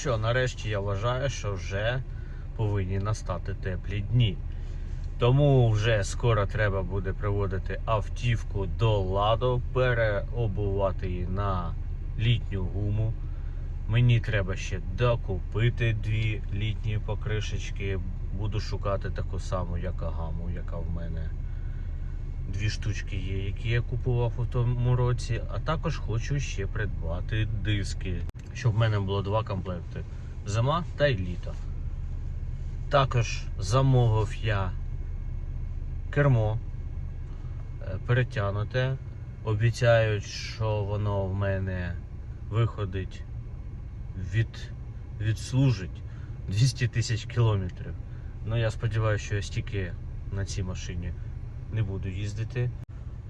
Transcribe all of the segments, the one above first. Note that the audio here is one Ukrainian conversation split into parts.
Що, нарешті я вважаю, що вже повинні настати теплі дні. Тому вже скоро треба буде приводити автівку до ладу, переобувати її на літню гуму. Мені треба ще докупити дві літні покришечки. Буду шукати таку саму, як агаму, яка в мене. Дві штучки є, які я купував у тому році. А також хочу ще придбати диски, щоб в мене було два комплекти: зима та й літо. Також замовив я кермо е, перетягнуте. Обіцяють, що воно в мене виходить від, відслужить 200 тисяч кілометрів. Ну я сподіваюся, що я стільки на цій машині не буду їздити.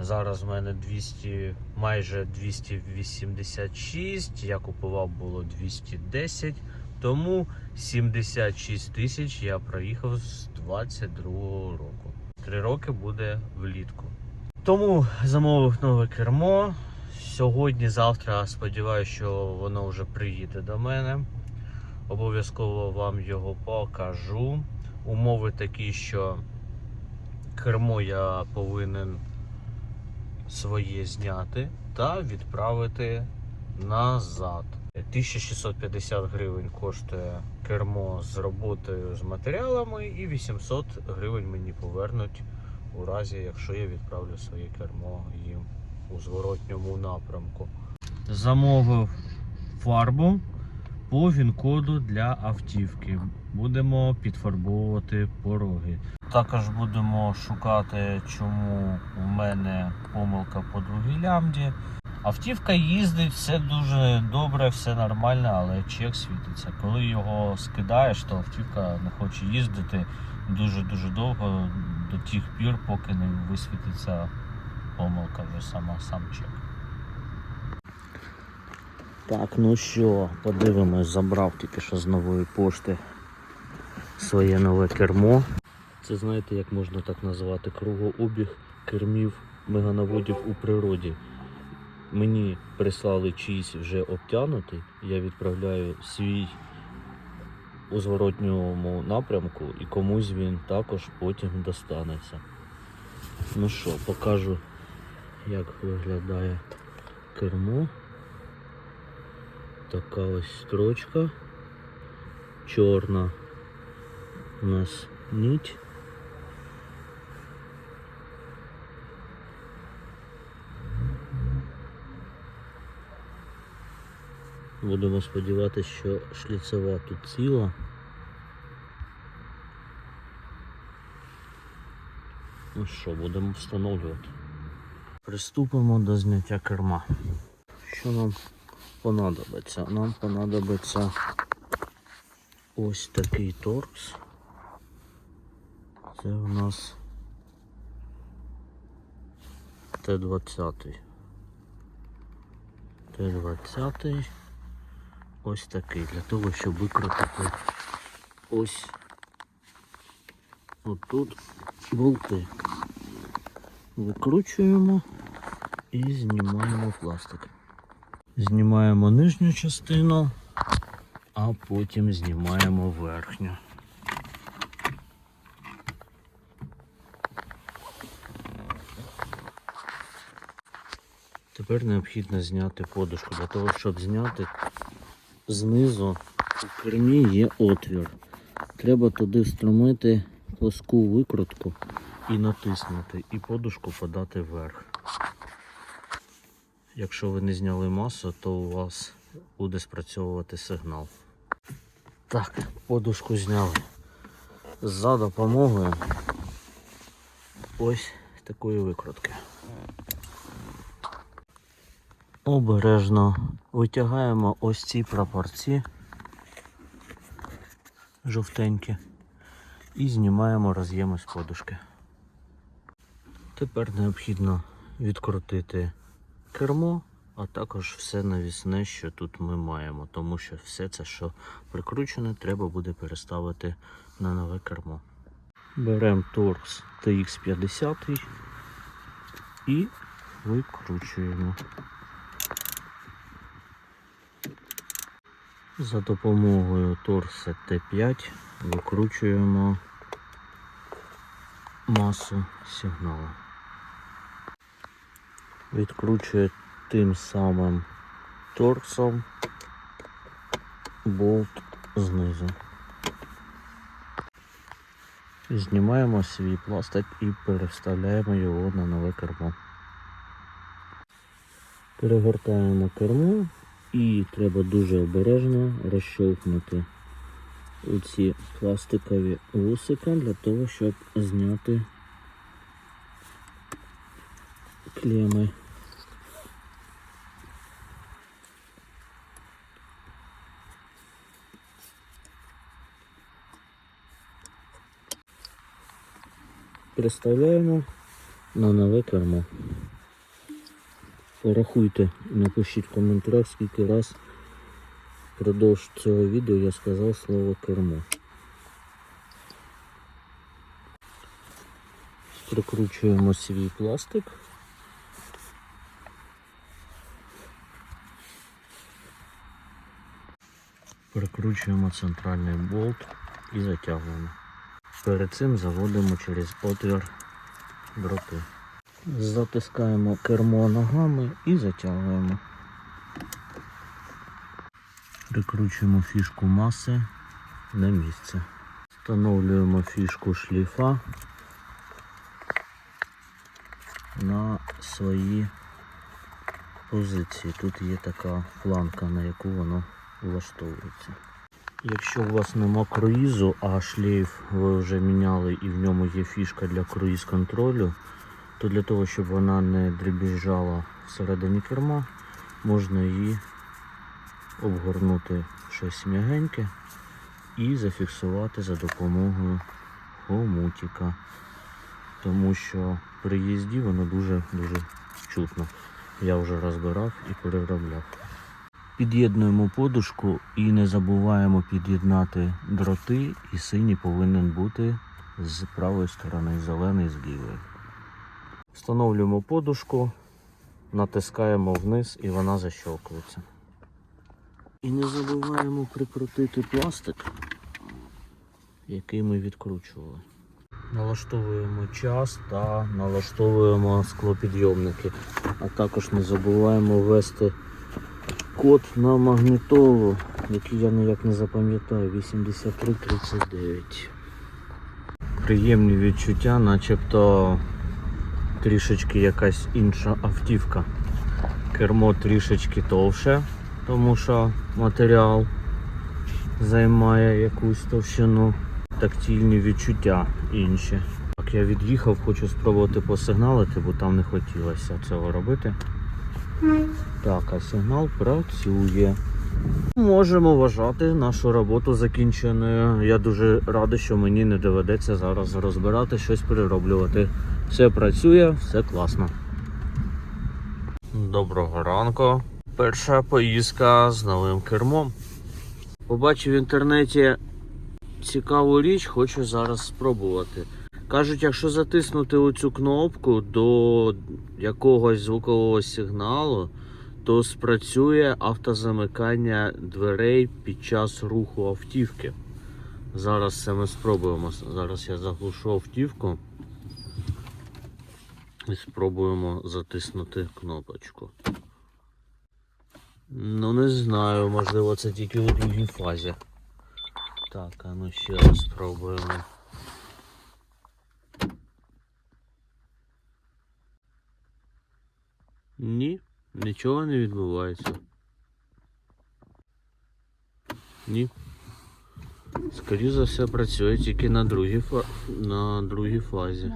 Зараз в мене 200, майже 286, я купував було 210, тому 76 тисяч я проїхав з 22 року. Три роки буде влітку. Тому замовив нове кермо. Сьогодні, завтра сподіваюся, що воно вже приїде до мене. Обов'язково вам його покажу. Умови такі, що кермо я повинен своє зняти та відправити назад. 1650 гривень коштує кермо з роботою з матеріалами, і 800 гривень мені повернуть у разі, якщо я відправлю своє кермо їм у зворотньому напрямку. Замовив фарбу по він-коду для автівки. Будемо підфарбовувати пороги. Також будемо шукати, чому у мене помилка по другій лямді. Автівка їздить, все дуже добре, все нормально, але чек світиться. Коли його скидаєш, то автівка не хоче їздити дуже-дуже довго до тих пір, поки не висвітиться помилка вже сама сам чек. Так, ну що, подивимось, забрав тільки що з нової пошти своє нове кермо. Це знаєте, як можна так назвати кругообіг кермів меганаводів у природі. Мені прислали чийсь вже обтянутий, я відправляю свій у зворотньому напрямку і комусь він також потім достанеться. Ну що, покажу, як виглядає кермо. Така ось строчка. Чорна у нас нить. Будемо сподіватися, що шліцева тут ціла. Ну що, будемо встановлювати. Приступимо до зняття керма. Що нам понадобиться? Нам понадобиться ось такий торкс. Це у нас Т-20. Т-20. Ось такий. Для того, щоб викрутити ось отут болти. Викручуємо і знімаємо пластик. Знімаємо нижню частину, а потім знімаємо верхню. Тепер необхідно зняти подушку. Для того, щоб зняти знизу у кермі є отвір. Треба туди встромити плоску викрутку і натиснути, і подушку подати вверх. Якщо ви не зняли масу, то у вас буде спрацьовувати сигнал. Так, подушку зняли. За допомогою ось такої викрутки. Обережно витягаємо ось ці прапорці жовтенькі і знімаємо роз'єми з подушки. Тепер необхідно відкрутити кермо, а також все навісне, що тут ми маємо, тому що все це, що прикручене, треба буде переставити на нове кермо. Беремо Torx TX50 і викручуємо. За допомогою торса Т5 викручуємо масу сигналу. Відкручує тим самим торсом болт знизу. Знімаємо свій пластик і переставляємо його на нове кермо. Перегортаємо кермо і треба дуже обережно розщовхнути оці пластикові вусика для того, щоб зняти клеми. Переставляємо на нове кермо. Порахуйте, напишіть в коментарях, скільки раз впродовж цього відео я сказав слово кермо. Прикручуємо свій пластик. Прикручуємо центральний болт і затягуємо. Перед цим заводимо через отвір дроти. Затискаємо кермо ногами і затягуємо. Прикручуємо фішку маси на місце. Встановлюємо фішку шліфа на свої позиції. Тут є така планка, на яку воно влаштовується. Якщо у вас нема круїзу, а шлейф ви вже міняли і в ньому є фішка для круїз контролю, то для того, щоб вона не дребіжала всередині керма, можна її обгорнути щось м'ягеньке і зафіксувати за допомогою хомутика. Тому що при їзді воно дуже-дуже чутно. Я вже розбирав і переробляв. Під'єднуємо подушку і не забуваємо під'єднати дроти, і синій повинен бути з правої сторони, зелений з лівої. Встановлюємо подушку, натискаємо вниз і вона защелкується. І не забуваємо прикрутити пластик, який ми відкручували. Налаштовуємо час та налаштовуємо склопідйомники. А також не забуваємо ввести код на магнітолу, який я ніяк не запам'ятаю, 8339. Приємні відчуття, начебто трішечки якась інша автівка. Кермо трішечки товще, тому що матеріал займає якусь товщину. Тактильні відчуття інші. Так, я від'їхав, хочу спробувати посигналити, бо там не хотілося цього робити. Так, а сигнал працює. Можемо вважати нашу роботу закінченою. Я дуже радий, що мені не доведеться зараз розбирати щось перероблювати. Все працює, все класно. Доброго ранку. Перша поїздка з новим кермом. Побачив в інтернеті цікаву річ, хочу зараз спробувати. Кажуть, якщо затиснути оцю кнопку до якогось звукового сигналу, то спрацює автозамикання дверей під час руху автівки. Зараз це ми спробуємо. Зараз я заглушу автівку і спробуємо затиснути кнопочку. Ну не знаю, можливо це тільки у другій фазі. Так, а ну ще раз спробуємо. Ні, нічого не відбувається. Ні. Скоріше за все працює тільки на другій фа... на другій фазі.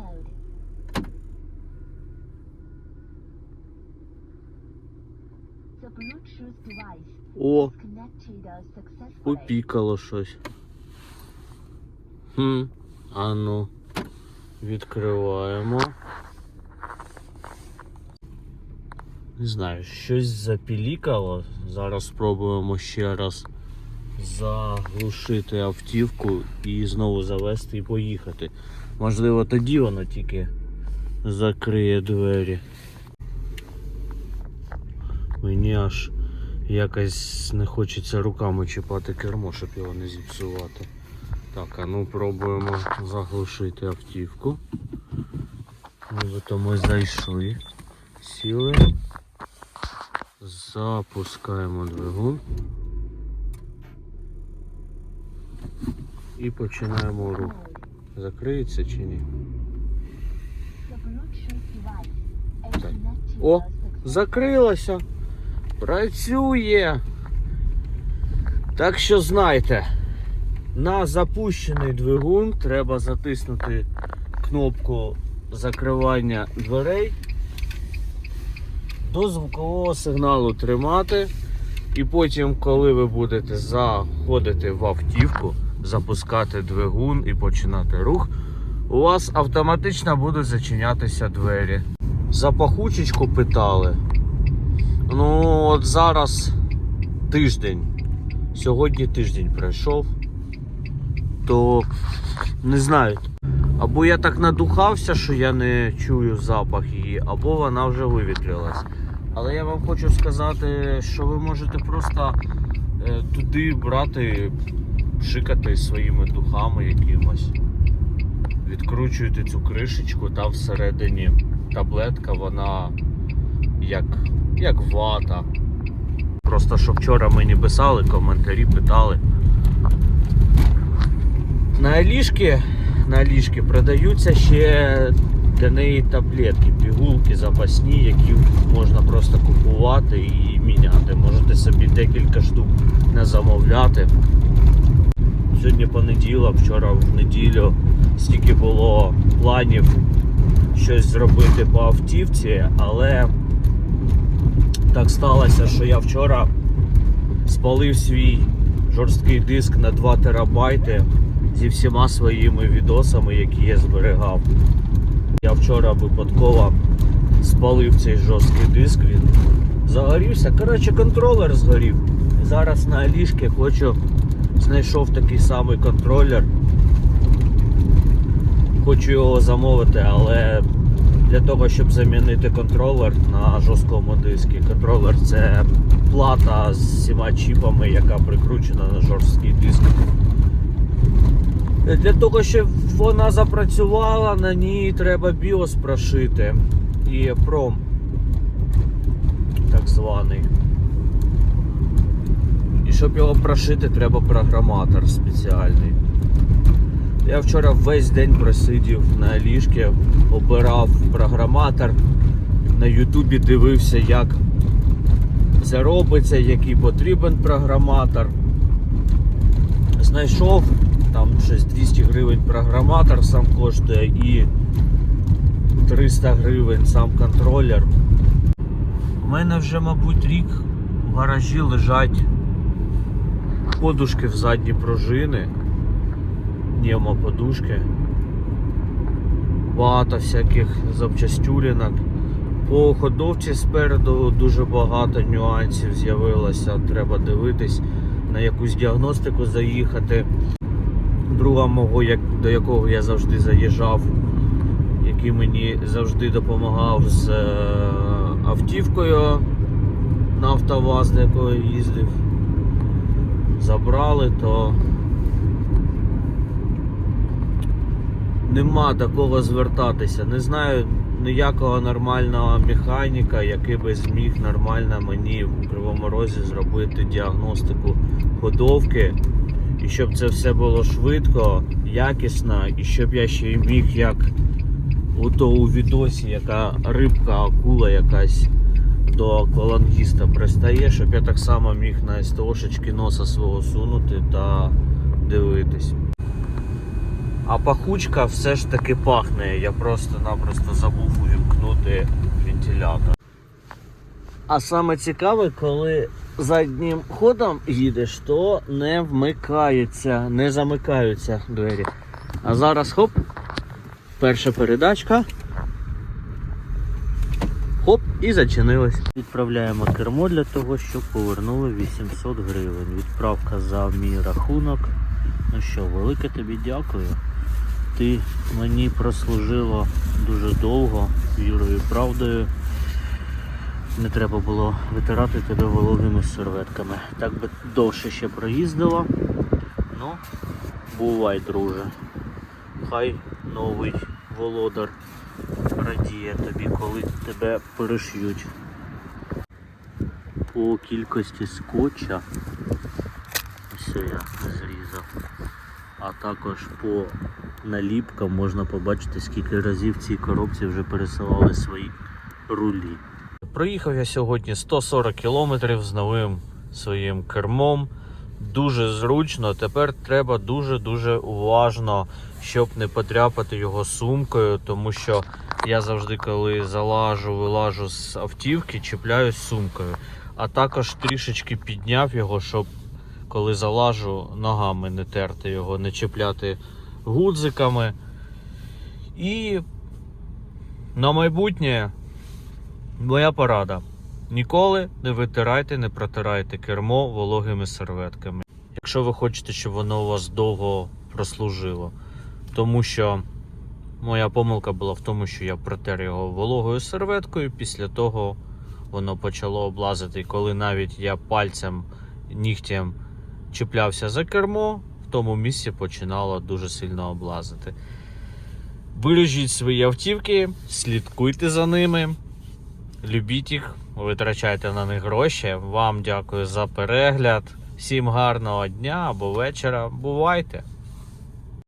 О, попікало щось. Хм, а ну, відкриваємо. Не знаю, щось запілікало. Зараз спробуємо ще раз заглушити автівку і знову завести і поїхати. Можливо, тоді воно тільки закриє двері. Мені аж Якось не хочеться руками чіпати кермо, щоб його не зіпсувати. Так, а ну пробуємо заглушити автівку. Нібито ми зайшли, сіли, запускаємо двигун і починаємо рух. Закриється чи ні? Так. О, закрилося. Працює. Так що знайте, на запущений двигун треба затиснути кнопку закривання дверей, до звукового сигналу тримати. І потім, коли ви будете заходити в автівку, запускати двигун і починати рух, у вас автоматично будуть зачинятися двері. За пахучечку питали. Ну, от зараз тиждень. Сьогодні тиждень пройшов. То не знаю. Або я так надухався, що я не чую запах її, або вона вже вивітрилась. Але я вам хочу сказати, що ви можете просто е, туди брати, пшикати своїми духами якимось. Відкручуєте цю кришечку, там всередині таблетка, вона як, як вата. Просто що вчора мені писали, коментарі питали. На Алішки, на Алішки продаються ще для неї таблетки, пігулки запасні, які можна просто купувати і міняти. Можете собі декілька штук не замовляти. Сьогодні понеділок, вчора в неділю стільки було планів щось зробити по автівці, але так сталося, що я вчора спалив свій жорсткий диск на 2 терабайти зі всіма своїми відосами, які я зберігав. Я вчора випадково спалив цей жорсткий диск, він загорівся. Коротше, контролер згорів. Зараз на Алішки хочу знайшов такий самий контролер. Хочу його замовити, але для того, щоб замінити контролер на жорсткому диску. Контролер це плата з всіма чіпами, яка прикручена на жорсткий диск. Для того, щоб вона запрацювала, на ній треба BIOS прошити. І пром так званий. І щоб його прошити, треба програматор спеціальний. Я вчора весь день просидів на ліжці, обирав програматор, на Ютубі дивився, як це робиться, який потрібен програматор. Знайшов там щось 200 гривень програматор сам коштує і 300 гривень сам контролер. У мене вже, мабуть, рік в гаражі лежать подушки в задні пружини. Нема подушки. Багато всяких запчастюрінок. По ходовці спереду дуже багато нюансів з'явилося. Треба дивитись, на якусь діагностику заїхати. Друга мого, до якого я завжди заїжджав, який мені завжди допомагав з е, автівкою на автоваз, до якого я їздив. Забрали, то нема до кого звертатися. Не знаю ніякого нормального механіка, який би зміг нормально мені в Кривому Розі зробити діагностику ходовки. І щоб це все було швидко, якісно, і щоб я ще міг як у то у відосі, яка рибка, акула якась до аквалангіста пристає, щоб я так само міг на СТОшечки носа свого сунути та дивитись. А пахучка все ж таки пахне. Я просто-напросто забув увімкнути вентилятор. А саме цікаве, коли заднім ходом їдеш, то не вмикається, не замикаються двері. А зараз хоп, перша передачка. Хоп, і зачинилась. Відправляємо кермо для того, щоб повернули 800 гривень. Відправка за мій рахунок. Ну що, велике тобі дякую. Ти мені прослужила дуже довго вірою і правдою. не треба було витирати тебе вологими серветками. Так би довше ще проїздила. Ну, бувай, друже. Хай новий володар радіє тобі, коли тебе переш'ють. По кількості скотча, ось я зрізав, а також по наліпкам можна побачити, скільки разів в цій коробці вже пересилали свої рулі. Проїхав я сьогодні 140 кілометрів з новим своїм кермом. Дуже зручно. Тепер треба дуже-дуже уважно, щоб не потряпати його сумкою, тому що я завжди, коли залажу, вилажу з автівки, чіпляюсь сумкою. А також трішечки підняв його, щоб коли залажу, ногами не терти його, не чіпляти гудзиками. І на майбутнє моя порада. Ніколи не витирайте, не протирайте кермо вологими серветками. Якщо ви хочете, щоб воно у вас довго прослужило. Тому що моя помилка була в тому, що я протер його вологою серветкою, після того воно почало облазити. І коли навіть я пальцем, нігтем чіплявся за кермо, тому місці починало дуже сильно облазити. Бережіть свої автівки, слідкуйте за ними. Любіть їх, витрачайте на них гроші. Вам дякую за перегляд. Всім гарного дня або вечора. Бувайте!